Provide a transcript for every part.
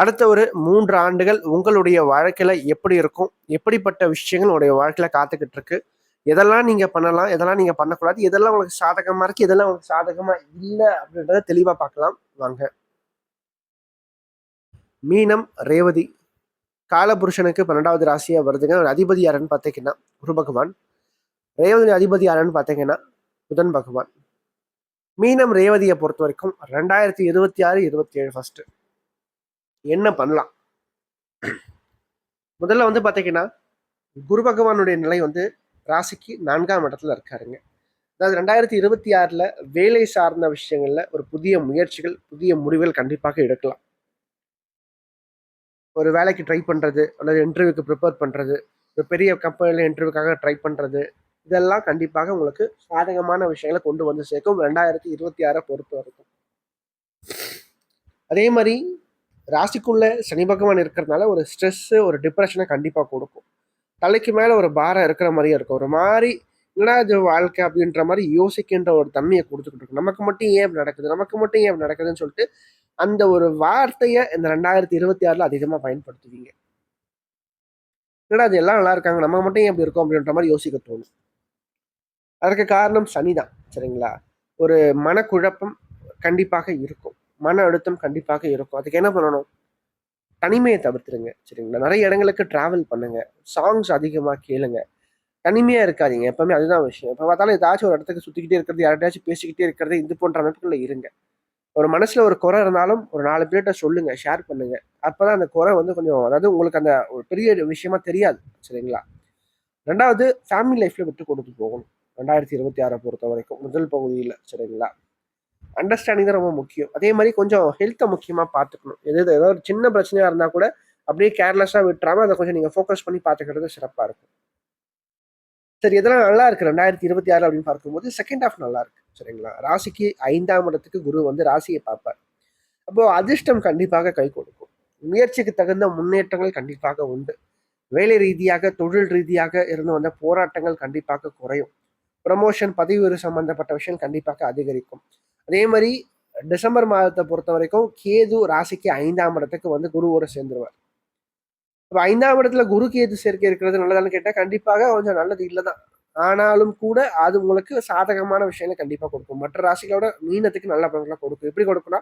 அடுத்த ஒரு மூன்று ஆண்டுகள் உங்களுடைய வாழ்க்கையில எப்படி இருக்கும்? எப்படிப்பட்ட விஷயங்கள் உங்களுடைய வாழ்க்கையில காத்துக்கிட்டு இருக்கு எதெல்லாம் நீங்க பண்ணலாம்? எதெல்லாம் நீங்க பண்ணக்கூடாது? எதெல்லாம் உங்களுக்கு சாதகமா இருக்கு? எதெல்லாம் உங்களுக்கு சாதகமா இல்லை அப்படின்றத தெளிவா பார்க்கலாம். வாங்க. மீனம் ரேவதி. காலபுருஷனுக்கு பன்னெண்டாவது ராசியா வருதுங்க. ஒரு அதிபதி யாருன்னு பார்த்தீங்கன்னா குரு பகவான். ரேவதி அதிபதி யாருன்னு பார்த்தீங்கன்னா புதன் பகவான். மீனம் ரேவதியை பொறுத்த வரைக்கும் ரெண்டாயிரத்தி இருபத்தி ஆறு இருபத்தி ஏழு ஃபஸ்ட்டு என்ன பண்ணலாம்? முதல்ல வந்து பார்த்தீங்கன்னா குரு பகவானுடைய நிலை வந்து ராசிக்கு நான்காம் இடத்துல இருக்காருங்க. அதாவது ரெண்டாயிரத்தி இருபத்தி ஆறில் வேலை சார்ந்த விஷயங்களில் ஒரு புதிய முயற்சிகள் புதிய முடிவுகள் கண்டிப்பாக எடுக்கலாம். ஒரு வேலைக்கு ட்ரை பண்ணுறது அல்லது இன்டர்வியூக்கு ப்ரிப்பேர் பண்ணுறது ஒரு பெரிய கம்பெனியில் இன்டர்வியூக்காக ட்ரை பண்ணுறது இதெல்லாம் கண்டிப்பாக உங்களுக்கு சாதகமான விஷயங்களை கொண்டு வந்து சேர்க்கும். ரெண்டாயிரத்தி இருபத்தி ஆறை பொறுத்த வரைக்கும் அதே மாதிரி ராசிக்குள்ளே சனி பகவான் இருக்கிறதுனால ஒரு ஸ்ட்ரெஸ்ஸு ஒரு டிப்ரெஷனை கண்டிப்பாக கொடுக்கும். தலைக்கு மேலே ஒரு பாரம் இருக்கிற மாதிரியே இருக்கும். ஒரு மாதிரி என்னடா இது வாழ்க்கை அப்படின்ற மாதிரி யோசிக்கின்ற ஒரு தன்மையை கொடுத்துக்கிட்டு இருக்கும். நமக்கு மட்டும் ஏன் இப்படி நடக்குது? நமக்கு மட்டும் ஏன் நடக்குதுன்னு சொல்லிட்டு அந்த ஒரு வார்த்தையை இந்த ரெண்டாயிரத்தி இருபத்தி ஆறில் அதிகமாக பயன்படுத்துவீங்க. என்னடா அது எல்லாம் நல்லா இருக்காங்க. நம்ம மட்டும் ஏன் இப்படி இருக்கோம் அப்படின்ற மாதிரி யோசிக்க தோணும். அதற்கு காரணம் சனி தான் சரிங்களா? ஒரு மனக்குழப்பம் கண்டிப்பாக இருக்கும். மன அழுத்தம் கண்டிப்பாக இருக்கும். அதுக்கு என்ன பண்ணணும்? தனிமையை தவிர்த்துருங்க. சரிங்களா? நிறைய இடங்களுக்கு ட்ராவல் பண்ணுங்க. சாங்ஸ் அதிகமாக கேளுங்க. தனிமையாக இருக்காதீங்க. எப்பவுமே அதுதான் விஷயம். இப்போ பார்த்தாலும் ஏதாச்சும் ஒரு இடத்துக்கு சுற்றிக்கிட்டே இருக்கிறது யார்கிட்டயாச்சும் பேசிக்கிட்டே இருக்கிறது இது போன்ற அமைப்புகளில் இருங்க. ஒரு மனசில் ஒரு குறை இருந்தாலும் ஒரு நாலு பேர்கிட்ட சொல்லுங்க. ஷேர் பண்ணுங்க. அப்பதான் அந்த குறை வந்து கொஞ்சம் அதாவது உங்களுக்கு அந்த ஒரு பெரிய விஷயமா தெரியாது. சரிங்களா? ரெண்டாவது ஃபேமிலி லைஃப்பில் விட்டு கொடுத்து போகணும். ரெண்டாயிரத்தி இருபத்தி ஆறை பொறுத்த வரைக்கும் முதல் பகுதியில். சரிங்களா? அண்டர்ஸ்டாண்டிங் தான் ரொம்ப முக்கியம். அதே மாதிரி கொஞ்சம் ஹெல்த்தை முக்கியமாக பார்த்துக்கணும். எது ஏதாவது ஒரு சின்ன பிரச்சனையாக இருந்தால் கூட அப்படியே கேர்லெஸ்ஸாக விட்டுறாம அதை கொஞ்சம் நீங்கள் ஃபோக்கஸ் பண்ணி பார்த்துக்கிறது சிறப்பாக இருக்கும். சரி இதெல்லாம் நல்லா இருக்கு. ரெண்டாயிரத்தி இருபத்தி ஆறு அப்படின்னு பார்க்கும்போது செகண்ட் ஹாஃப் நல்லா இருக்கு. சரிங்களா? ராசிக்கு ஐந்தாம் இடத்துக்கு குரு வந்து ராசியை பார்ப்பார். அப்போ அதிர்ஷ்டம் கண்டிப்பாக கை கொடுக்கும். முயற்சிக்கு தகுந்த முன்னேற்றங்கள் கண்டிப்பாக உண்டு. வேலை ரீதியாக தொழில் ரீதியாக இருந்து வந்த போராட்டங்கள் கண்டிப்பாக குறையும். ப்ரமோஷன் பதவி சம்பந்தப்பட்ட விஷயம் கண்டிப்பாக அதிகரிக்கும். அதே மாதிரி டிசம்பர் மாதத்தை பொறுத்த வரைக்கும் கேது ராசிக்கு ஐந்தாம் இடத்துக்கு வந்து குருவோட சேர்ந்துருவார். இப்போ ஐந்தாம் இடத்துல குரு கேது சேர்க்கை இருக்கிறது நல்லதான்னு கேட்டால் கண்டிப்பாக கொஞ்சம் நல்லது இல்லை தான் ஆனாலும் கூட அது உங்களுக்கு சாதகமான விஷயங்களை கண்டிப்பாக கொடுக்கும். மற்ற ராசிகளோட மீனத்துக்கு நல்ல பலன்களை கொடுக்கும். எப்படி கொடுக்கும்னா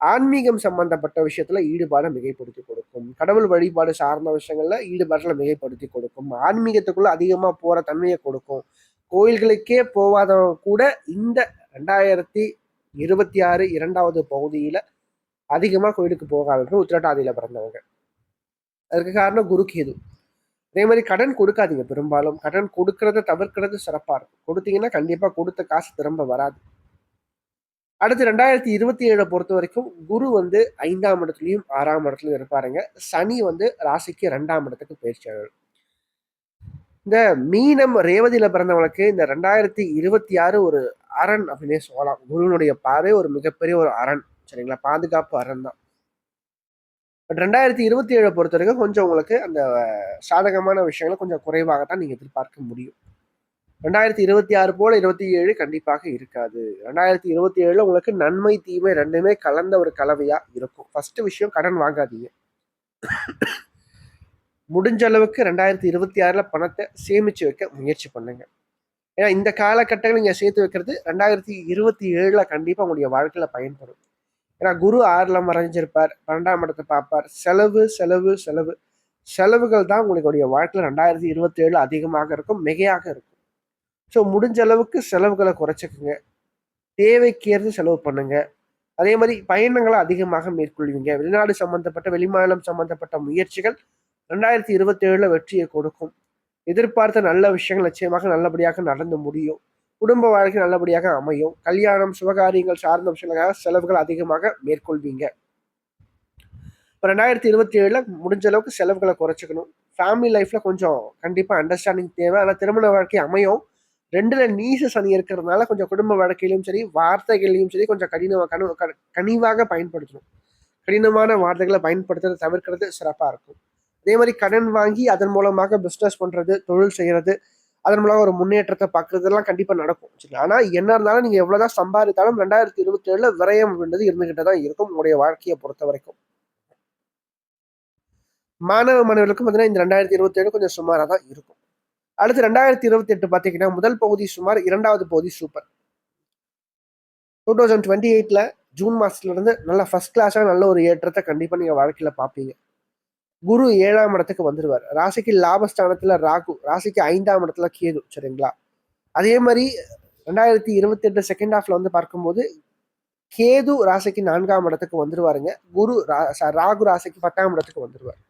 ஆன்மீகம் சம்பந்தப்பட்ட விஷயத்துல ஈடுபாடை மிகைப்படுத்தி கொடுக்கும். கடவுள் வழிபாடு சார்ந்த விஷயங்கள்ல ஈடுபாட்டில் மிகைப்படுத்தி கொடுக்கும். ஆன்மீகத்துக்குள்ள அதிகமாக போற தன்மையை கொடுக்கும். கோயில்களுக்கே போகாதவங்க கூட இந்த ரெண்டாயிரத்தி இருபத்தி ஆறு இரண்டாவது பகுதியில அதிகமா கோயிலுக்கு போகாதவங்க உத்திரட்டாதியில் பிறந்தவங்க. அதுக்கு காரணம் குரு கேது. அதே மாதிரி கடன் கொடுக்காதீங்க பெரும்பாலும். கடன் கொடுக்கறத தவிர்க்கிறது சிறப்பாக இருக்கும். கொடுத்தீங்கன்னா கண்டிப்பாக கொடுத்த காசு திரும்ப வராது. அடுத்து ரெண்டாயிரத்தி இருபத்தி ஏழை பொறுத்த வரைக்கும் குரு வந்து ஐந்தாம் இடத்துலையும் ஆறாம் இடத்துலையும் இருப்பாருங்க. சனி வந்து ராசிக்கு ரெண்டாம் இடத்துக்கு பயிற்சியாளர் இந்த மீனம் ரேவதியில பிறந்தவங்களுக்கு இந்த ரெண்டாயிரத்தி இருபத்தி ஆறு ஒரு அரண் அப்படின்னே சொல்லலாம். குருவினுடைய பார்வை ஒரு மிகப்பெரிய ஒரு அரண் சரிங்களா? பாதுகாப்பு அரண் தான். பட் ரெண்டாயிரத்தி இருபத்தி ஏழை பொறுத்த வரைக்கும் கொஞ்சம் உங்களுக்கு அந்த சாதகமான விஷயங்களை கொஞ்சம் குறைவாகத்தான் நீங்க எதிர்பார்க்க முடியும். ரெண்டாயிரத்தி இருபத்தி ஆறு போல இருபத்தி ஏழு கண்டிப்பாக இருக்காது. ரெண்டாயிரத்தி இருபத்தி ஏழுல உங்களுக்கு நன்மை தீமை ரெண்டுமே கலந்த ஒரு கலவையா இருக்கும். ஃபர்ஸ்ட் விஷயம் கடன் வாங்காதீங்க. முடிஞ்ச அளவுக்கு ரெண்டாயிரத்தி இருபத்தி ஆறில் பணத்தை சேமிச்சு வைக்க முயற்சி பண்ணுங்க. ஏன்னா இந்த காலகட்டங்கள் நீங்கள் சேர்த்து வைக்கிறது ரெண்டாயிரத்தி இருபத்தி ஏழில் கண்டிப்பாக உங்களுடைய வாழ்க்கையில் பயன்படும். ஏன்னா குரு ஆறில் மறைஞ்சிருப்பார் பன்னெண்டாம் இடத்தை பார்ப்பார். செலவு செலவு செலவு. செலவுகள் தான் உங்களுடைய வாழ்க்கையில் ரெண்டாயிரத்தி இருபத்தி ஏழு அதிகமாக இருக்கும் மிகையாக இருக்கும். ஸோ முடிஞ்ச அளவுக்கு செலவுகளை குறைச்சிக்கோங்க. தேவைக்கேற்று செலவு பண்ணுங்க. அதே மாதிரி பயணங்களை அதிகமாக மேற்கொள்வீங்க. வெளிநாடு சம்பந்தப்பட்ட வெளிமாநிலம் சம்பந்தப்பட்ட முயற்சிகள் ரெண்டாயிரத்தி இருபத்தி ஏழில் வெற்றியை கொடுக்கும். எதிர்பார்த்த நல்ல விஷயங்கள் நிச்சயமாக நல்லபடியாக நடந்து முடியும். குடும்ப வாழ்க்கை நல்லபடியாக அமையும். கல்யாணம் சுபகாரியங்கள் சார்ந்த விஷயங்களுக்காக செலவுகள் அதிகமாக மேற்கொள்வீங்க. இப்போ ரெண்டாயிரத்தி இருபத்தி ஏழில் முடிஞ்ச அளவுக்கு செலவுகளை குறைச்சிக்கணும். ஃபேமிலி லைஃப்பில் கொஞ்சம் கண்டிப்பாக அண்டர்ஸ்டாண்டிங் தேவை. ஆனால் திருமண வாழ்க்கை அமையும். ரெண்டில் நீச சனி இருக்கிறதுனால கொஞ்சம் குடும்ப வாழ்க்கையிலும் சரி வார்த்தைகளையும் சரி கொஞ்சம் கடின கனி கனிவாக பயன்படுத்தணும். கடினமான வார்த்தைகளை பயன்படுத்துறதை தவிர்க்கிறது சிறப்பாக இருக்கும். அதே மாதிரி கடன் வாங்கி அதன் மூலமாக பிஸ்னஸ் பண்ணுறது தொழில் செய்கிறது அதன் மூலம் ஒரு முன்னேற்றத்தை பார்க்குறதெல்லாம் கண்டிப்பாக நடக்கும். சரி ஆனால் என்ன இருந்தாலும் நீங்கள் எவ்வளோதான் சம்பாதித்தாலும் ரெண்டாயிரத்தி இருபத்தி ஏழில் விரயம் அப்படின்றது இருந்துகிட்டே தான் இருக்கும் உங்களுடைய வாழ்க்கையை பொறுத்த வரைக்கும். மாணவ மாணவர்களுக்கும் பார்த்தீங்கன்னா இந்த ரெண்டாயிரத்தி இருபத்தி ஏழு கொஞ்சம் சுமாராக தான் இருக்கும். அடுத்து ரெண்டாயிரத்தி இருபத்தி எட்டு பார்த்தீங்கன்னா முதல் பகுதி சுமார் இரண்டாவது பகுதி சூப்பர் டூ தௌசண்ட் டுவெண்ட்டி எயிட்டில் ஜூன் மாதத்துலேருந்து நல்ல ஃபஸ்ட் கிளாஸாக நல்ல ஒரு ஏற்றத்தை கண்டிப்பாக நீங்கள் வாழ்க்கையில் பார்ப்பீங்க. குரு ஏழாம் இடத்துக்கு வந்துடுவார் ராசிக்கு லாபஸ்தானத்தில் ராகு ராசிக்கு ஐந்தாம் இடத்துல கேது சரிங்களா? அதே மாதிரி ரெண்டாயிரத்தி இருபத்தி எட்டு செகண்ட் ஹாஃப்ல வந்து பார்க்கும்போது கேது ராசிக்கு நான்காம் இடத்துக்கு வந்துருவாருங்க. குரு ராகு ராசிக்கு பத்தாம் இடத்துக்கு வந்துருவார்.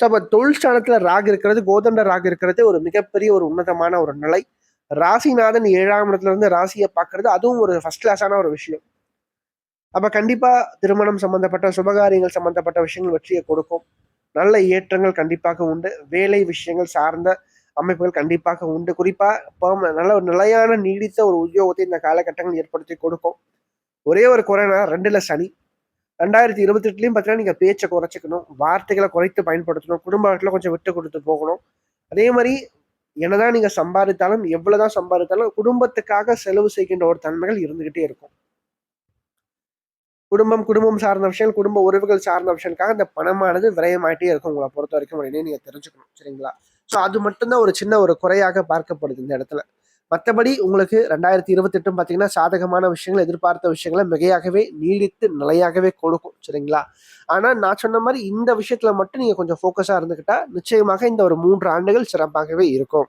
ஸோ அப்போ தொழில் ஸ்தானத்தில் ராகு இருக்கிறது கோதண்ட ராகு இருக்கிறது ஒரு மிகப்பெரிய ஒரு உன்னதமான ஒரு நிலை. ராசிநாதன் ஏழாம் இடத்துல இருந்து ராசியை பார்க்கறது அதுவும் ஒரு ஃபர்ஸ்ட் கிளாஸான ஒரு விஷயம். அப்போ கண்டிப்பாக திருமணம் சம்பந்தப்பட்ட சுபகாரியங்கள் சம்பந்தப்பட்ட விஷயங்கள் வெற்றியை கொடுக்கும். நல்ல ஏற்றங்கள் கண்டிப்பாக உண்டு. வேலை விஷயங்கள் சார்ந்த அமைப்புகள் கண்டிப்பாக உண்டு. குறிப்பாக பெர்ம நல்ல ஒரு நிலையான நீடித்த ஒரு உத்தியோகத்தை இந்த காலகட்டங்கள் ஏற்படுத்தி கொடுக்கும். ஒரே ஒரு குறைனா ரெண்டுல சனி. ரெண்டாயிரத்தி இருபத்தி எட்டுலையும் பார்த்தீங்கன்னா நீங்கள் பேச்சை குறைச்சிக்கணும் வார்த்தைகளை குறைத்து பயன்படுத்தணும் குடும்ப வாழ்க்கையில் கொஞ்சம் விட்டு கொடுத்து போகணும். அதே மாதிரி என்னதான் நீங்கள் சம்பாதித்தாலும் எவ்வளோதான் சம்பாதித்தாலும் குடும்பத்துக்காக செலவு செய்கின்ற ஒரு தன்மைகள் இருந்துக்கிட்டே இருக்கும். குடும்பம் குடும்பம் சார்ந்த விஷயங்கள் குடும்ப உறவுகள் சார்ந்த விஷயங்களுக்காக இந்த பணமானது விரயமாயிட்டே இருக்கும் உங்களை பொறுத்த வரைக்கும் அப்படின்னு நீங்கள் தெரிஞ்சுக்கணும் சரிங்களா? ஸோ அது மட்டும்தான் ஒரு சின்ன ஒரு குறையாக பார்க்கப்படுது இந்த இடத்துல. மற்றபடி உங்களுக்கு ரெண்டாயிரத்தி இருபத்தெட்டும் பார்த்தீங்கன்னா சாதகமான விஷயங்கள் எதிர்பார்த்த விஷயங்களை மிகையாகவே நீடித்து நிலையாகவே கொடுக்கும் சரிங்களா? ஆனால் நான் சொன்ன மாதிரி இந்த விஷயத்துல மட்டும் நீங்கள் கொஞ்சம் ஃபோக்கஸாக இருந்துக்கிட்டா நிச்சயமாக இந்த ஒரு மூன்று ஆண்டுகள் சிறப்பாகவே இருக்கும்.